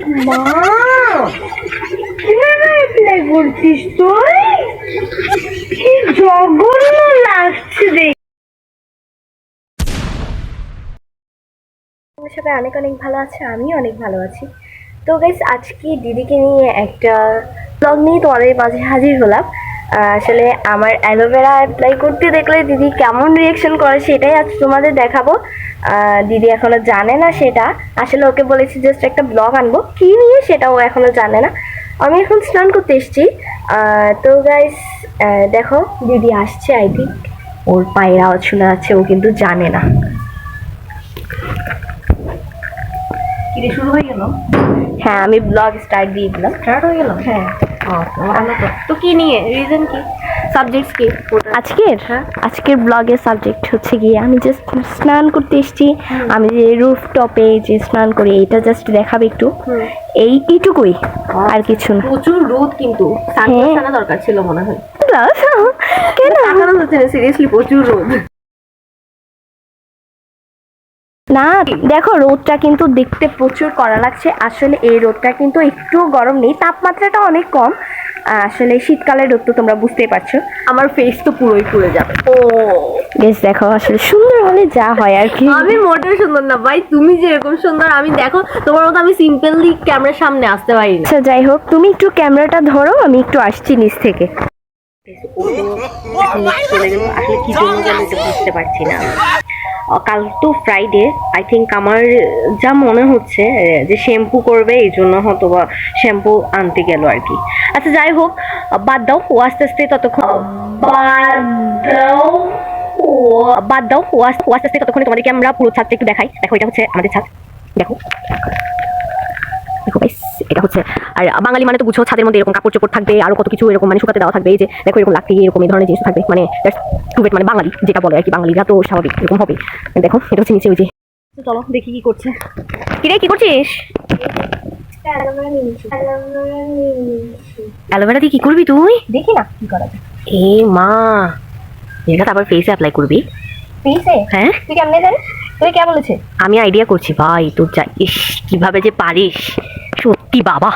মা অনেক অনেক ভালো আছে, আমিও অনেক ভালো আছি। তো গাইস আজকে দিদিকে নিয়ে একটা ব্লগ নিয়ে তোমাদের মাঝে হাজির হলাম। আসলে আমার অ্যালোভেরা অ্যাপ্লাই করতে দেখলে দিদি কেমন রিয়েকশন করে সেটাই আজ তোমাদের দেখাবো। দিদি এখনও জানে না সেটা। আসলে ওকে বলেছি জাস্ট একটা ব্লগ আনব। কি নিয়ে সেটা ও এখনও জানে না। আমি এখন স্নান করতে এসেছি। তো গাইস দেখো দিদি আসছে আই থিঙ্ক ওর পায়ের আওয়াজ শোনা যাচ্ছে ও কিন্তু জানে না। শুরু হয়ে গেল? হ্যাঁ আমি ব্লগ স্টার্ট দিয়ে দিলাম। স্টার্ট হয়ে গেল? হ্যাঁ। ভালো তো তো কি নিয়ে? রিজন কি? সাবজেক্টস কি? আজকের? হ্যাঁ। আজকের ব্লগের সাবজেক্ট হচ্ছে গিয়ে আমি জাস্ট স্নান করতে এসেছি। আমি যে রুফ টপে যে স্নান করি এটা জাস্ট দেখাবে একটু। এই এইটুকুই আর কিছু না। প্রচুর রোদ কিন্তু। সানগ্লাস আনা দরকার ছিল মনে হয়। কেন? সিরিয়াসলি প্রচুর রোদ। না দেখো রোদটা কিন্তু দেখতে প্রচুর কড়া লাগছে আসলে এই রোদটা কিন্তু একটু গরম নেই তাপমাত্রাটা অনেক কম আসলে শীতকালের রোদ তো তোমরা বুঝতেই পারছ আমার ফেস তো পুরোই পুড়ে যাবে ও বেশ দেখো আসলে সুন্দর হলে যা হয় আর কি আমি মোটেও সুন্দর না ভাই তুমি যেরকম সুন্দর আমি দেখো তোমার মতো আমি সিম্পলি ক্যামেরার সামনে আসতে পারি না আচ্ছা যাই হোক তুমি একটু ক্যামেরাটা ধরো আমি একটু আসছি নিচ থেকে আসলে কি জন্য বুঝতে পারছি না কাল তো ফ্রাইডে আই থিঙ্ক আমার যা মনে হচ্ছে যে শ্যাম্পু করবে এই জন্য হয়তো বা শ্যাম্পু আনতে গেল আর কি। আচ্ছা যাই হোক বাদ দাও ও আস্তে আস্তে ততক্ষণ বাদ দাও ও বাদ দাও ও আস্তে আস্তে আস্তে ততক্ষণে তোমাদেরকে আমরা পুরো ছাদটা একটু দেখাই। দেখো এটা হচ্ছে আমাদের ছাদ। দেখো। দেখো গাইস এটা হচ্ছে আর বাঙালি মানে তো বুঝছ ছাদের মধ্যে এরকম কাপড় চোপড় থাকবে আরও কত কিছু এরকম মানে শুকাতে দেওয়া থাকবে এই যে দেখো এরকম লাকড়ি এরকম এই ধরনের জিনিস থাকবে মানে টুবেট মানে বাঙালি যেটা বলে আর কি বাঙালিরা তো স্বাভাবিক এরকম হবে। দেখো এটা হচ্ছে নিচে ওই যে। চলো দেখি কি করছে। কিরে কি করছিস? অ্যালোভেরা দিয়ে কি করবি তুই? দেখি না কি করা যায়। এ মা এটা তারপর ফেসে অ্যাপ্লাই করবি? ফেসে হ্যাঁ? তুই কেমনে জানিস? তুই কে বলেছে? আমি আইডিয়া করছি ভাই তোর যা ইস কীভাবে যে পারিস। সত্যি বাবা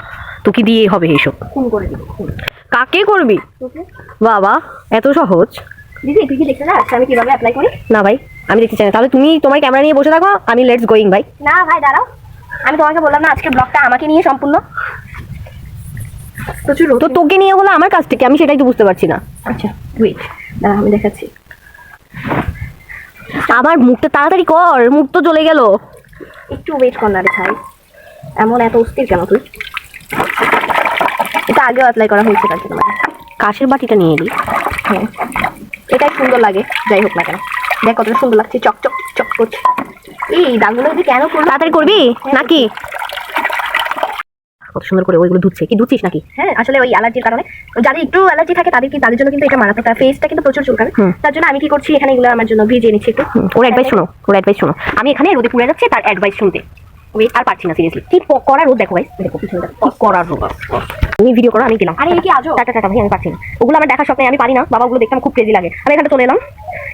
তোকে দিয়ে হবে এসব। খুন করে দিব খুন। কাকে করবি? তোকে? বাবা এত সহজ। দিদি তুই কি দেখতে যাস আমি কীভাবে অ্যাপ্লাই করি? না ভাই আমি দেখতে চাই না। তাহলে তুমি তোমার ক্যামেরা নিয়ে বসে থাকো আমি লেটস গোয়িং ভাই। না ভাই দাঁড়াও। আমি তোমাকে বললাম না আজকে ব্লগটা আমাকে নিয়ে সম্পূর্ণ। প্রচুর রোদ তো তোকে নিয়ে হলো আমার কাছ থেকে আমি সেটাই তো বুঝতে পারছি না। আচ্ছা ওয়েট দাঁড়া আমি দেখাচ্ছি। আমার মুখটা তাড়াতাড়ি কর মুখ তো চলে গেল। একটু ওয়েট কর না রে ভাই। এমন এত অস্থির কেন তুই? এটা আগেও অ্যাপ্লাই করা হয়েছে তার জন্য কাশের বাটিটা নিয়ে এলি। হ্যাঁ। এটাই সুন্দর লাগে যাই হোক না কেন। দেখ কতটা সুন্দর লাগছে চক চক চক করছে। এই দাগগুলো যদি কেন করল তাড়াতাড়ি করবি? নাকি? কত সুন্দর করে ওইগুলো ধুচ্ছে। কি ধুচ্ছিস নাকি? হ্যাঁ আসলে ওই অ্যালার্জির কারণে। যাদের একটু অ্যালার্জি থাকে তাদের কি তাদের জন্য কিন্তু এটা মারাত্মক। ফেসটা কিন্তু প্রচুর চুলকাবে। তার জন্য আমি কি করছি? এখানে এগুলো আমার জন্য ভিজিয়ে নিচ্ছি একটু। ওর অ্যাডভাইস শোনো ওর অ্যাডভাইস শোনো। আমি এখানে রোদে পুড়ে যাচ্ছে তার অ্যাডভাইস শুনতে। ওয়েট আর পারছি না সিরিয়াসলি কি রোদ দেখো ভাই। দেখো পিছনে দেখো। রোদ তুমি ভিডিও করো আমি গেলাম। আরে কি আজও টাটা টাটা ভাই আমি পারছি না। ওগুলো আমার দেখার স্বপ্নে আমি পারি না। বাবা ওগুলো দেখতে খুব ক্রেজি লাগে। আমি এখানে চলে এলাম।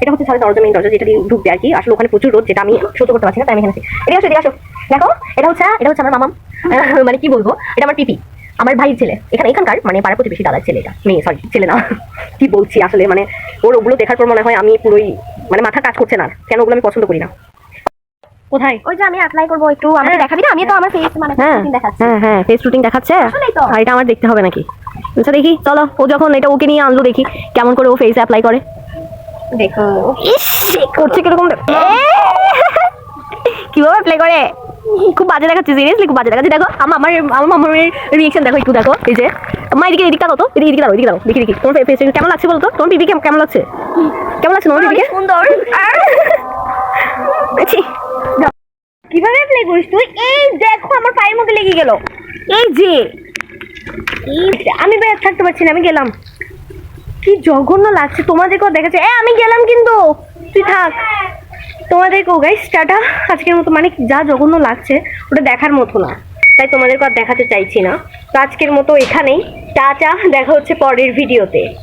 এটা হচ্ছে সাড়ে দরজা দরজা যেটা দিয়ে ঢুকবে আর কি। আসলে ওখানে প্রচুর রোদ যেটা আমি সহ্য করতে পারছি না তাই আমি এখানে। এদিকে আসো এদিকে আসো। দেখো এটা হচ্ছে এটা হচ্ছে আমার মামাম মানে কি বলব? এটা আমার পিপি। আমার ভাইয়ের ছেলে। এখানে এখানকার মানে পাড়া প্রতিবেশী দাদার ছেলে এটা। মেয়ে সরি ছেলে না। কি বলছি আসলে মানে ওর ওগুলো দেখার পর মনে হয় আমি পুরোই মানে মাথা কাজ করছে না। কেন ওগুলো আমি পছন্দ করি না? কোথায়? ওই যে আমি অ্যাপ্লাই করব একটু আমাকে দেখাবি না? আমি তো আমার ফেস মানে হ্যাঁ skin দেখাচ্ছি। হ্যাঁ হ্যাঁ ফেস শুটিং দেখাচ্ছে। আর এটা আমার দেখতে হবে নাকি? আচ্ছা দেখি চলো ও যখন এটা ওকে নিয়ে আনলো দেখি কেমন করে ও ফেস অ্যাপ্লাই করে। দেখো। করছে কীরকম কীভাবে অ্যাপ্লাই করে? খুব বাজে দেখাচ্ছে সিরিয়াসলি খুব বাজে দেখাচ্ছে। দেখো আমার আমার আমার মামার রিয়েকশন দেখো একটু দেখো এই যে। মা এদিকে তো এদিকে এদিকে দাও এদিকে দাও দেখি দেখি। তোমার ফেস কেমন লাগছে বলো তো? তোমার পিপি কেমন লাগছে? কেমন লাগছে তোমার পিপিকে সুন্দর। কীভাবে অ্যাপ্লাই করিস তুই? এই দেখো আমার পায়ের মধ্যে লেগে গেল। এই যে। আমি ভাই আর থাকতে পারছি না, আমি গেলাম। কি জঘন্য লাগছে, তোমাদেরকেও দেখাচ্ছে। এ, আমি গেলাম কিন্তু। তুই থাক। তোমাদেরকেও গাইস টাটা। আজকের মতো মানে যা জঘন্য লাগছে, ওটা দেখার মতো না। তাই তোমাদেরকে আর দেখাতে চাইছি না। তো আজকের মতো এখানেই। টাটা, দেখা হচ্ছে পরের ভিডিওতে